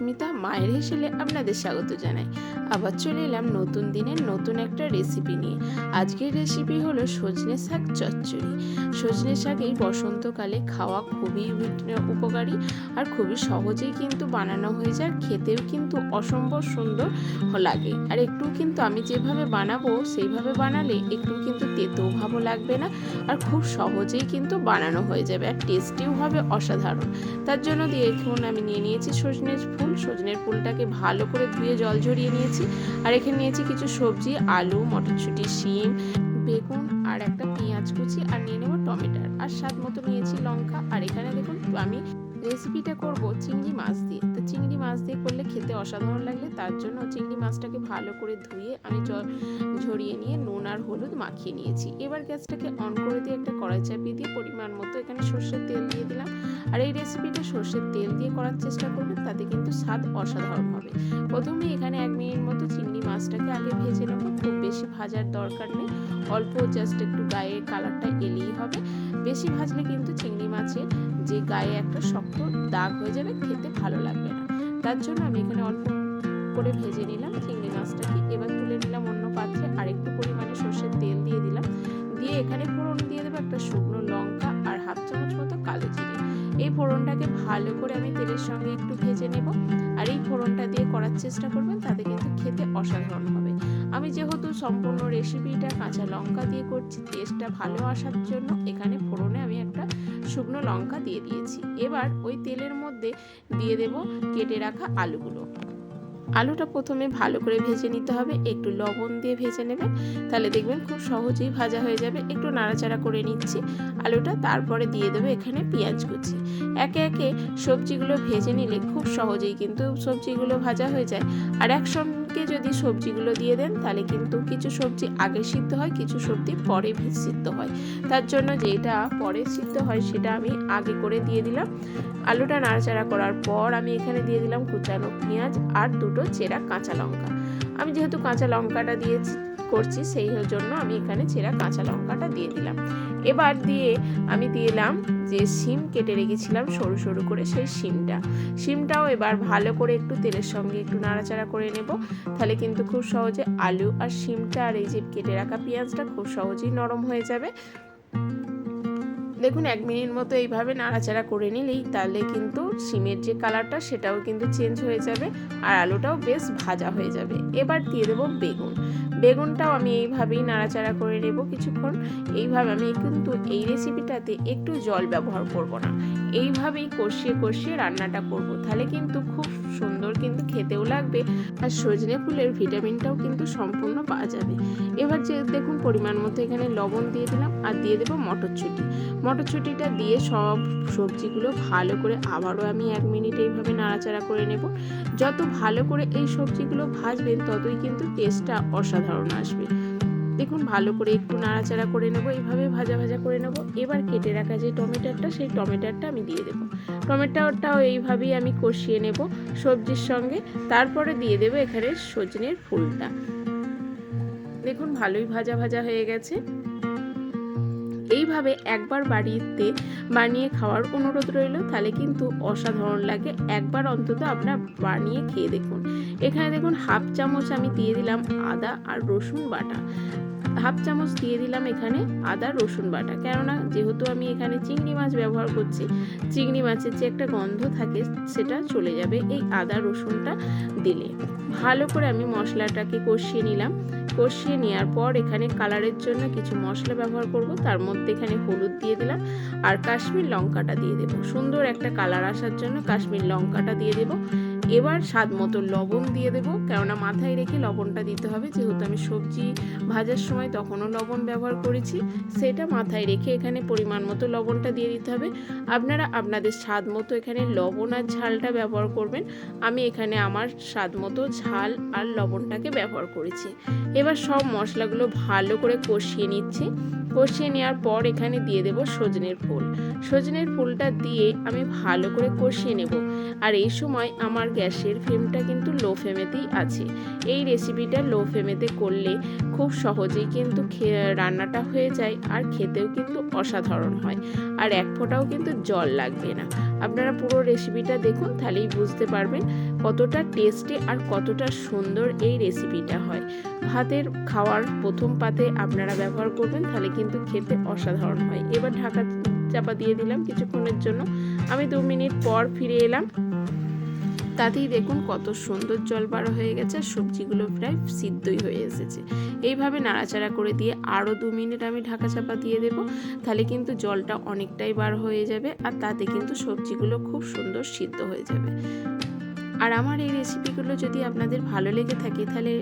সুস্মিতা মায়ের হেসেলে আপনাদের স্বাগত জানাই। আবার চলে এলাম নতুন দিনের নতুন একটা রেসিপি নিয়ে। আজকের রেসিপি হলো সজনে শাক চচ্চড়ি। সজনে শাক এই বসন্তকালে খাওয়া খুবই উপকারী আর খুবই সহজেই কিন্তু বানানো হয়ে যায়, খেতেও কিন্তু অসম্ভব সুন্দর লাগে। আর একটু কিন্তু আমি যেভাবে বানাবো সেইভাবে বানালে একটু কিন্তু তেতো ভাবও লাগবে না আর খুব সহজেই কিন্তু বানানো হয়ে যাবে আর টেস্টিও হবে অসাধারণ। তার জন্য দিয়ে এখন আমি নিয়ে নিয়েছি সজনের ফুল। সজনের ফুলটাকে ভালো করে ধুয়ে জল ঝরিয়ে নিয়েছি। আর এখানে নিয়েছি কিছু সবজি, আলু, মটরশুঁটি, শিম, বেগুন আর একটা পেঁয়াজ কুচি, আর নিয়ে নেব টমেটার আর স্বাদ মতো নিয়েছি লঙ্কা। আর এখানে দেখুন, আমি রেসিপিটা করব চিংড়ি মাছ দিয়ে। তো চিংড়ি মাছ দিয়ে করলে খেতে অসাধারণ লাগলে, তার জন্য চিংড়ি মাছটাকে ভালো করে ধুয়ে আমি ঝরিয়ে নিয়ে নুন আর হলুদ মাখিয়ে নিয়েছি। এবার গ্যাসটাকে অন করে দিয়ে একটা কড়াই চাপিয়ে দিয়ে পরিমাণ মতো এখানে সর্ষের তেল দিয়ে দিলাম। আর এই রেসিপিটা সর্ষের তেল দিয়ে করার চেষ্টা করবেন, তাতে কিন্তু স্বাদ অসাধারণ হবে। প্রথমে এখানে এক মিনিট মতো চিংড়ি মাছটাকে আগে ভেজে নেব, খুব বেশি ভাজার দরকার নেই। অল্প জাস্ট একটু গায়ে কালারটা এলেই হবে। বেশি ভাজলে কিন্তু চিংড়ি মাছের যে গায়ে একটা শক্ত দাগ হয়ে যাবে, খেতে ভালো লাগবে না। তার জন্য আমি এখানে অল্প করে ভেজে নিলাম চিংড়ি মাছটাকে। এবার তুলে নিলাম অন্য পাত্রে আর একটু পরিমাণে সর্ষের তেল দিয়ে দিলাম। দিয়ে এখানে ফোড়ন দিয়ে দেবো একটা শুকনো লঙ্কা আর হাফ চামচ মতো কালো জিরে। এই ফোড়নটাকে ভালো করে আমি তেলের সঙ্গে একটু ভেজে নেব। ফোড়নটা দিয়ে করার চেষ্টা করবেন, তাতে কিন্তু খেতে অসাধারণ হবে। আমি যেহেতু সম্পূর্ণ রেসিপিটা কাঁচা লঙ্কা দিয়ে করছি, টেস্টটা ভালো আসার জন্য এখানে ফোড়নে আমি একটা শুকনো লঙ্কা দিয়ে দিয়েছি। এবার ওই তেলের মধ্যে দিয়ে দেব কেটে রাখা আলুগুলো। আলুটা প্রথমে ভালো করে ভেজে নিতে হবে। একটু লবণ দিয়ে ভেজে নেবেন তাহলে দেখবেন খুব সহজেই ভাজা হয়ে যাবে। একটু নাড়াচাড়া করে নিচ্ছি। আলুটা তারপরে দিয়ে দেবো এখানে পেঁয়াজ কুচি। একে একে সবজিগুলো ভেজে নিলে খুব সহজেই কিন্তু সবজিগুলো ভাজা হয়ে যায়। আর একসঙ্গে যদি সবজিগুলো দিয়ে দেন, তাহলে কিন্তু কিছু সবজি আগে সিদ্ধ হয়, কিছু সবজি পরে সিদ্ধ হয়। তার জন্য যেটা পরে সিদ্ধ হয়, সেটা আমি আগে করে দিয়ে দিলাম। আলুটা নাড়াচাড়া করার পর আমি এখানে দিয়ে দিলাম কুচানো পেঁয়াজ আর দুটো চেরা কাঁচা লঙ্কা। আমি যেহেতু কাঁচা লঙ্কাটা দিয়েছি, করছি, সেই জন্য আমি এখানে ছেঁড়া কাঁচা লঙ্কাটা দিয়ে দিলাম। এবার দিয়ে আমি দিলাম যে শিম, কেটে রেখেছিলাম সরু সরু করে সেই শিমটা। শিমটাও এবার ভালো করে একটু তেলের সঙ্গে একটু নাড়াচাড়া করে নেব। তাহলে কিন্তু খুব সহজে আলু আর শিমটা আর এই যে কেটে রাখা পেঁয়াজটা খুব সহজেই নরম হয়ে যাবে। দেখুন, এক মিনিট মতো এইভাবে নাড়াচাড়া করে নিলেই তাহলে কিন্তু সিমের যে কালারটা সেটাও কিন্তু চেঞ্জ হয়ে যাবে আর আলুটাও বেশ ভাজা হয়ে যাবে। এবার দিয়ে দেবো বেগুন। বেগুনটাও আমি এইভাবেই নাড়াচাড়া করে নেব কিছুক্ষণ। এইভাবে আমি কিন্তু এই রেসিপিটাতে একটু জল ব্যবহার করব না। এইভাবেই কষিয়ে কষিয়ে রান্নাটা করব। তাহলে কিন্তু খুব সুন্দর কিন্তু খেতেও লাগবে আর সজনে ফুলের ভিটামিনটাও কিন্তু সম্পূর্ণ পাওয়া যাবে। এবার যে দেখুন পরিমাণ মতো এখানে লবণ দিয়ে দিলাম আর দিয়ে দেবো মটরশুঁটি। মটরশুঁটিটা দিয়ে সব সবজিগুলো ভালো করে আবারও আমি এক মিনিট এইভাবে নাড়াচাড়া করে নেব। যত ভালো করে এই সবজিগুলো ভাজবেন ততই কিন্তু টেস্টটা অসাধারণ আসবে। দেখুন, ভালো করে একটু নাড়াচাড়া করে নেব, এইভাবে ভাজা ভাজা করে নেব। এবার কেটে রাখা যে টমেটোটা, সেই টমেটোটা আমি দিয়ে দেবো। টমেটোটাও এইভাবেই আমি কষিয়ে নেব সবজির সঙ্গে। তারপরে দিয়ে দেবো এখানে সজনের ফুলটা। দেখুন, ভালোই ভাজা ভাজা হয়ে গেছে। এইভাবে একবার বাড়িতে বানিয়ে খাওয়ার অনুরোধ রইল। তাহলে কিন্তু অসাধারণ লাগে। একবার অন্তত আপনার বানিয়ে খেয়ে দেখুন। এখানে দেখুন, হাফ চামচ আমি দিয়ে দিলাম আদা আর রসুন বাটা। হাফ চামচ দিয়ে দিলাম এখানে আদা, রসুন বাটা। কেননা যেহেতু আমি এখানে চিংড়ি মাছ ব্যবহার করছি, চিংড়ি মাছের যে একটা গন্ধ থাকে সেটা চলে যাবে এই আদা, রসুনটা দিলে। ভালো করে আমি মশলাটাকে কষিয়ে নিলাম। কষিয়ে নেওয়ার পর এখানে কালারের জন্য কিছু মশলা ব্যবহার করব। তার মধ্যে এখানে হলুদ দিয়ে দিলাম আর কাশ্মীর লঙ্কাটা দিয়ে দেবো। সুন্দর একটা কালার আসার জন্য কাশ্মীর লঙ্কাটা দিয়ে দেবো। এবার স্বাদ মতো লবণ দিয়ে দেবো। কেননা মাথায় রেখে লবণটা দিতে হবে। যেহেতু আমি সবজি ভাজার সময় তখনও লবণ ব্যবহার করেছি। সেটা মাথায় রেখে এখানে পরিমাণ মতো লবণটা দিয়ে দিতে হবে। আপনারা আপনাদের স্বাদ মতো এখানে লবণ আর ঝালটা ব্যবহার করবেন। আমি এখানে আমার স্বাদ মতো ঝাল আর লবণটাকে ব্যবহার করেছি। এবার সব মশলাগুলো ভালো করে কষিয়ে নিচ্ছি। কষিয়ে নেওয়ার পর এখানে দিয়ে দেব সজনের ফুল। সজনের ফুলটা দিয়ে আমি ভালো করে কষিয়ে নেব। আর এই সময় আমার গ্যাসের ফ্লেমটা কিন্তু লো ফ্লেমেতেই আছে। এই রেসিপিটা লো ফ্লেমেতে করলে খুব সহজেই কিন্তু রান্নাটা হয়ে যায় আর খেতেও কিন্তু অসাধারণ হয়। আর এক ফোঁটাও কিন্তু জল লাগবে না। আপনারা পুরো রেসিপিটা দেখুন, তাহলেই বুঝতে পারবেন কতটা টেস্টি আর কতটা সুন্দর এই রেসিপিটা হয়। ভাতের খাওয়ার প্রথম পাতে আপনারা ব্যবহার করবেন, তাহলে কিন্তু খেতে অসাধারণ হয়। এবার ঢাকা চাপা দিয়ে দিলাম কিছুক্ষণের জন্য। আমি দু মিনিট পর ফিরে এলাম। তাতেই দেখুন কত সুন্দর জল বার হয়ে গেছে আর সবজিগুলো প্রায় সিদ্ধই হয়ে এসেছে। এইভাবে নাড়াচাড়া করে দিয়ে আরও দু মিনিট আমি ঢাকা চাপা দিয়ে দেব, তাহলে কিন্তু জলটা অনেকটাই বার হয়ে যাবে আর তাতে কিন্তু সবজিগুলো খুব সুন্দর সিদ্ধ হয়ে যাবে। আর আমার এই রেসিপিগুলো যদি আপনাদের ভালো লেগে থাকে, তাহলে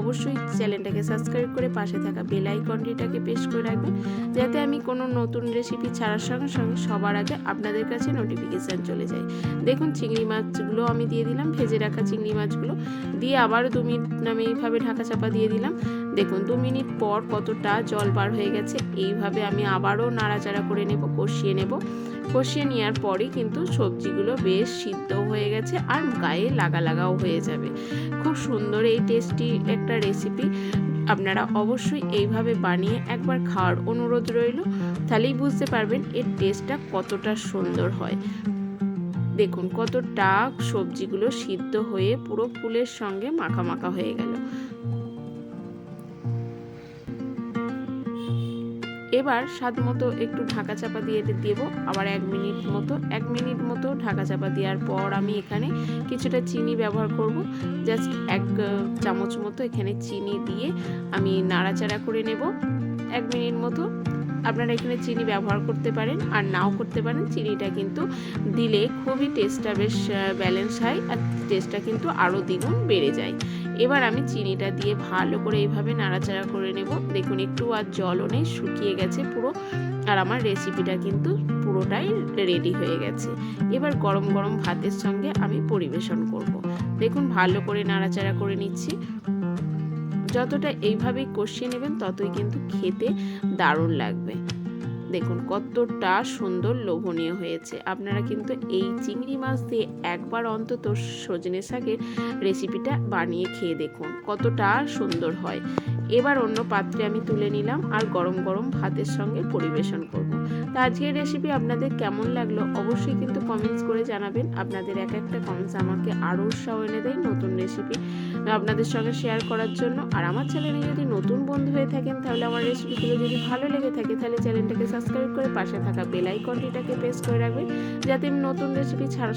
অবশ্যই চ্যানেলটাকে সাবস্ক্রাইব করে পাশে থাকা বেল আইকনটিটাকে প্রেস করে রাখবেন, যাতে আমি কোনো নতুন রেসিপি ছাড়ার সঙ্গে সঙ্গে সবার আগে আপনাদের কাছে নোটিফিকেশান চলে যায়। দেখুন, চিংড়ি মাছগুলো আমি দিয়ে দিলাম, ভেজে রাখা চিংড়ি মাছগুলো। দিয়ে আবারও দু মিনিট আমি এইভাবে ঢাকা চাপা দিয়ে দিলাম। দেখুন, দু মিনিট পর কতটা জল বার হয়ে গেছে, এইভাবে আমি আবারও নাড়াচাড়া করে নেব, কষিয়ে নেব। কষিয়ে নেওয়ার পরেই কিন্তু সবজিগুলো বেশ সিদ্ধ হয়ে গেছে আর গায়ে লাগা লাগাও হয়ে যাবে। খুব সুন্দর এই টেস্টি একটা রেসিপি আপনারা অবশ্যই এইভাবে বানিয়ে একবার খাওয়ার অনুরোধ রইল। তাহলেই বুঝতে পারবেন এর টেস্টটা কতটা সুন্দর হয়। দেখুন, কতটা সবজিগুলো সিদ্ধ হয়ে পুরো ফুলের সঙ্গে মাখা মাখা হয়ে গেল। এবার স্বাদ মতো একটু ঢাকা চাপা দিয়ে দেবো। আবার এক মিনিট মতো, এক মিনিট মতো ঢাকা চাপা দেওয়ার পর আমি এখানে কিছুটা চিনি ব্যবহার করব। জাস্ট এক চামচ মতো এখানে চিনি দিয়ে আমি নাড়াচাড়া করে নেব। এক মিনিট মতো আপনারা এখানে চিনি ব্যবহার করতে পারেন আর নাও করতে পারেন। চিনিটা কিন্তু দিলে খুবই টেস্টটা বেশ ব্যালেন্স হয় আর টেস্টটা কিন্তু আরও দ্বিগুণ বেড়ে যায়। এবার আমি চিনিটা দিয়ে ভালো করে এইভাবে নাড়াচাড়া করে নেব। দেখুন, একটু আর জলও নেই, শুকিয়ে গেছে পুরো। আর আমার রেসিপিটা কিন্তু পুরোটাই রেডি হয়ে গেছে। এবার গরম গরম ভাতের সঙ্গে আমি পরিবেশন করব। দেখুন, ভালো করে নাড়াচাড়া করে নিচ্ছি। যতটা এইভাবেই কষিয়ে নেবেন, ততই কিন্তু খেতে দারুণ লাগবে। দেখুন কতটা সুন্দর লোভনীয় হয়েছে। আপনারা কিন্তু এই চিংড়ি মাছ দিয়ে একবার অন্তত সজনে শাকের রেসিপিটা বানিয়ে খেয়ে দেখুন, কতটা সুন্দর হয়। এবার অন্য পাত্রে আমি তুলে নিলাম আর গরম গরম ভাতের সঙ্গে পরিবেশন করব। তো আজকের রেসিপি আপনাদের কেমন লাগল অবশ্যই কিন্তু কমেন্টস করে জানাবেন। আপনাদের এক একটা কমেন্টস আমাকে আরও উৎসাহ এনে দেয় নতুন রেসিপি আপনাদের সঙ্গে শেয়ার করার জন্য। আর আমার চ্যানেলে যদি নতুন বন্ধু হয়ে থাকেন, তাহলে আমার রেসিপিগুলো যদি ভালো লেগে থাকে, তাহলে চ্যানেলটাকে সাবস্ক্রাইব করে পাশে থাকা বেল আইকনটিটাকে প্রেস করে রাখবেন, যাতে নতুন রেসিপি ছাড়া